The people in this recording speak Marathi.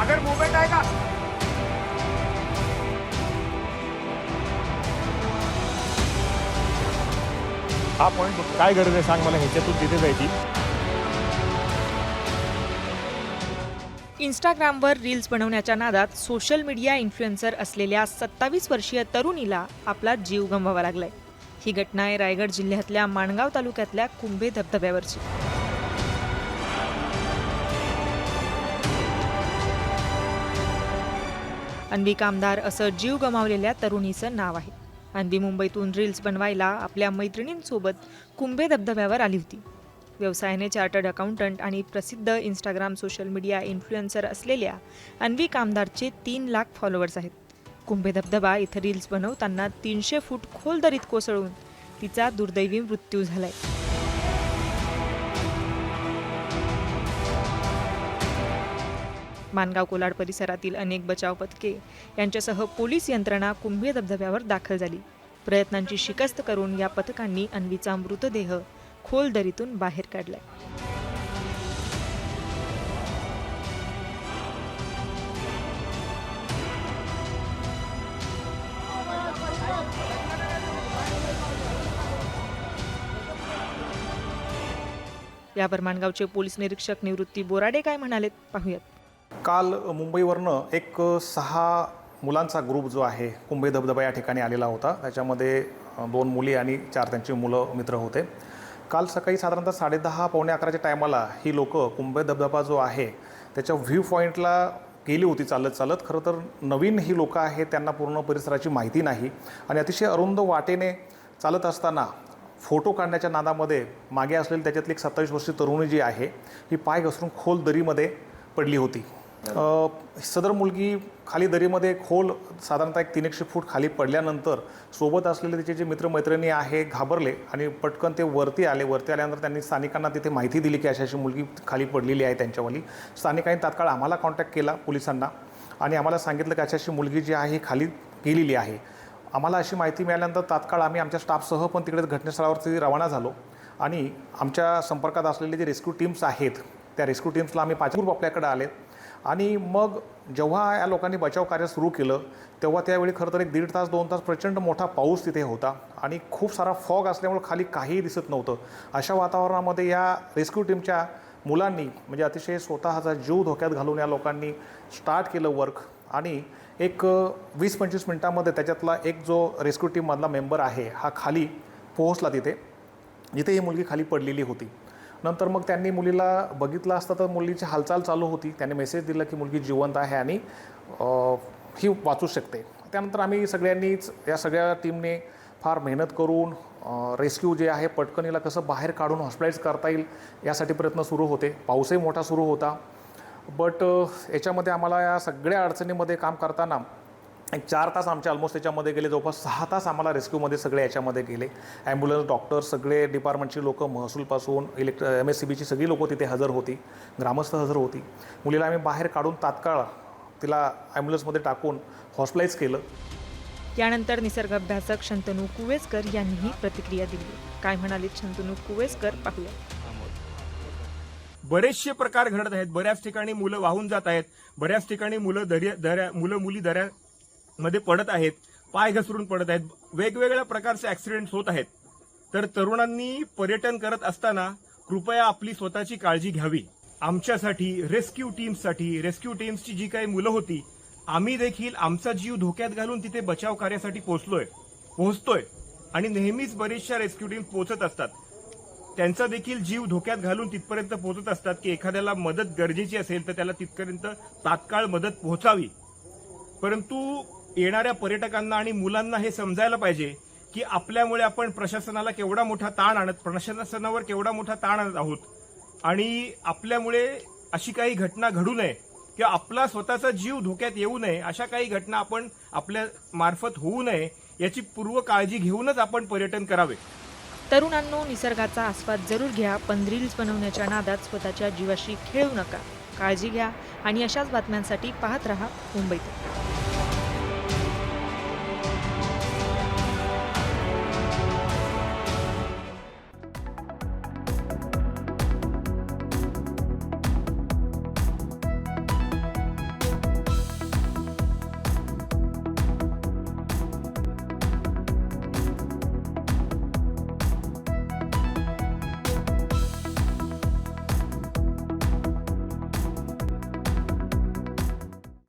सागर मुवमेंट आहे का? हा पॉईंट काय गरज आहे सांग मला ह्याच्यातून तिथे जायची. इंस्टाग्रामवर रील्स बनवण्याच्या नादात सोशल मीडिया इन्फ्लुएन्सर असलेल्या सत्तावीस वर्षीय तरुणीला आपला जीव गमवावा लागलाय. ही घटना आहे रायगड जिल्ह्यातल्या माणगाव तालुक्यातल्या कुंभे धबधब्यावरची. अन्वी कामदार असं जीव गमावलेल्या तरुणीचं नाव आहे. अन्वी मुंबईतून रील्स बनवायला आपल्या मैत्रिणींसोबत कुंभे धबधब्यावर आली होती. व्यवसायाने चार्टर्ड अकाउंटंट आणि प्रसिद्ध इंस्टाग्राम सोशल मीडिया इन्फ्लुएन्सर असलेल्या अन्वी कामदारचे तीन लाख फॉलोअर्स आहेत. कुंभे धबधबा इथं रील्स बनवताना तीनशे फूट खोल दरीत कोसळून तिचा दुर्दैवी मृत्यू झालाय. मानगाव कोलाड परिसरातील अनेक बचाव पथके यांच्यासह पोलीस यंत्रणा कुंभे धबधब्यावर दाखल झाली. प्रयत्नांची शिकस्त करून या पथकांनी अन्वीचा मृतदेह खोल दरीतून बाहेर काढलाय. यावर माणगावचे पोलीस निरीक्षक निवृत्ती बोराडे काय म्हणालेत पाहूयात. काल मुंबईवरनं एक सहा मुलांचा ग्रुप जो आहे कुंभे धबधबा या ठिकाणी आलेला होता. त्याच्यामध्ये दोन मुली आणि चार त्यांची मुलं मित्र होते. काल सकाळी साधारणतः साडेदहा पावणे अकराच्या टायमाला ही लोक कुंभे धबधबा जो आहे त्याच्या व्ह्यू पॉईंटला गेली होती चालत चालत. खरं तर नवीन ही लोकं आहेत त्यांना पूर्ण परिसराची माहिती नाही. आणि अतिशय अरुंद वाटेने चालत असताना फोटो काढण्याच्या नादामध्ये मागे असलेली त्याच्यातली एक सत्तावीस वर्षीय तरुणी जी आहे ही पाय घसरून खोल दरीमध्ये पडली होती. सदर मुलगी खाली दरीमध्ये खोल साधारणतः एक तीन एकशे फूट खाली पडल्यानंतर सोबत असलेले तिचे जे मित्रमैत्रिणी आहे घाबरले आणि पटकन ते वरती आले. वरती आल्यानंतर त्यांनी स्थानिकांना तिथे माहिती दिली की अशी अशी मुलगी खाली पडलेली आहे त्यांच्यावाली स्थानिकांनी तात्काळ आम्हाला कॉन्टॅक्ट केला पोलिसांना आणि आम्हाला सांगितलं की अशी अशी मुलगी जी आहे ही खाली गेलेली आहे. आम्हाला अशी माहिती मिळाल्यानंतर तात्काळ आम्ही आमच्या स्टाफसह पण तिकडे घटनास्थळावरती रवाना झालो आणि आमच्या संपर्कात असलेले जे रेस्क्यू टीम्स आहेत त्या रेस्क्यू टीम्सला आम्ही पाच ग्रुप आपल्याकडे आले. आणि मग जेव्हा या लोकांनी बचाव कार्य सुरू केलं तेव्हा त्यावेळी खरं तर एक दीड तास दोन तास प्रचंड मोठा पाऊस तिथे होता आणि खूप सारा फॉग असल्यामुळे खाली काहीही दिसत नव्हतं. अशा वातावरणामध्ये या रेस्क्यू टीमच्या मुलांनी म्हणजे अतिशय स्वतःचा जीव धोक्यात घालून या लोकांनी स्टार्ट केलं वर्क आणि एक वीस पंचवीस मिनटामध्ये त्याच्यातला एक जो रेस्क्यू टीममधला मेंबर आहे हा खाली पोहोचला तिथे. जिथे ही मुलगी खाली पडलेली होती. नंतर मग त्यांनी मुलीला बघितलं असतं तर मुलीची हालचाल चालू होती. त्याने मेसेज दिला की मुलगी जिवंत आहे आणि ही वाचू शकते. त्यानंतर आम्ही सगळ्यांनीच या सगळ्या टीमने फार मेहनत करून रेस्क्यू जे आहे पटकनीला कसं बाहेर काढून हॉस्पिटलाईज करता येईल यासाठी प्रयत्न सुरू होते. पाऊसही मोठा सुरू होता. बट याच्यामध्ये आम्हाला या सगळ्या अडचणीमध्ये काम करताना एक चार तास आमचे ऑलमोस्ट याच्यामध्ये गेले. जवळपास सहा तास आम्हाला रेस्क्यूमध्ये सगळे याच्यामध्ये गेले. ॲम्ब्युलन्स डॉक्टर सगळे डिपार्टमेंटची लोकं महसूलपासून इलेक्ट्र एम एस सी बीची सगळी लोकं तिथे हजर होती. ग्रामस्थ हजर होती. मुलीला आम्ही बाहेर काढून तात्काळ तिला ॲम्ब्युलन्समध्ये टाकून हॉस्पिटलाइज केलं. यानंतर निसर्ग अभ्यासक शंतनू कुवेसकर यांनीही प्रतिक्रिया दिली. काय म्हणालीत शंतनू कुवेसकर? पाहूया. बरेचसे प्रकार घडत आहेत. बऱ्याच ठिकाणी मुलं वाहून जात आहेत. बऱ्याच ठिकाणी मुलं दर्या दऱ्या मुलं मुली मध्ये पडत आहेत पाय घसरून पडत आहेत वेगवेगळ्या प्रकारचे ऍक्सिडेंट होत आहेत. तर तरुणांनी पर्यटन करत असताना कृपया आपली स्वतःची काळजी घ्यावी. आमच्यासाठी रेस्क्यू टीम्ससाठी रेस्क्यू टीम्सची जी काही मुलं होती आम्ही देखील आमचा जीव धोक्यात घालून तिथे बचाव कार्यासाठी पोहोचलोय पोहोचतोय. आणि नेहमीच बरेचशा रेस्क्यू टीम्स पोहोचत असतात. त्यांचा देखील जीव धोक्यात घालून तिथपर्यंत पोहोचत असतात की एखाद्याला मदत गरजेची असेल तर त्याला तिथपर्यंत तात्काळ मदत पोहोचावी. परंतु येणाऱ्या पर्यटकांना आणि मुलांना हे समजायला पाहिजे की आपल्यामुळे आपण प्रशासनाला केवढा मोठा ताण आणत प्रशासनावर केवढा मोठा ताण आणत आहोत. आणि आपल्यामुळे अशी काही घटना घडू नये किंवा आपला स्वतःचा जीव धोक्यात येऊ नये अशा काही घटना आपण आपल्या मार्फत होऊ नये याची पूर्व काळजी घेऊनच आपण पर्यटन करावे. तरुणांनो निसर्गाचा आस्वाद जरूर घ्या. पण रील्स बनवण्याच्या नादात स्वतःच्या जीवाशी खेळू नका. काळजी घ्या आणि अशाच बातम्यांसाठी पाहत रहा मुंबईत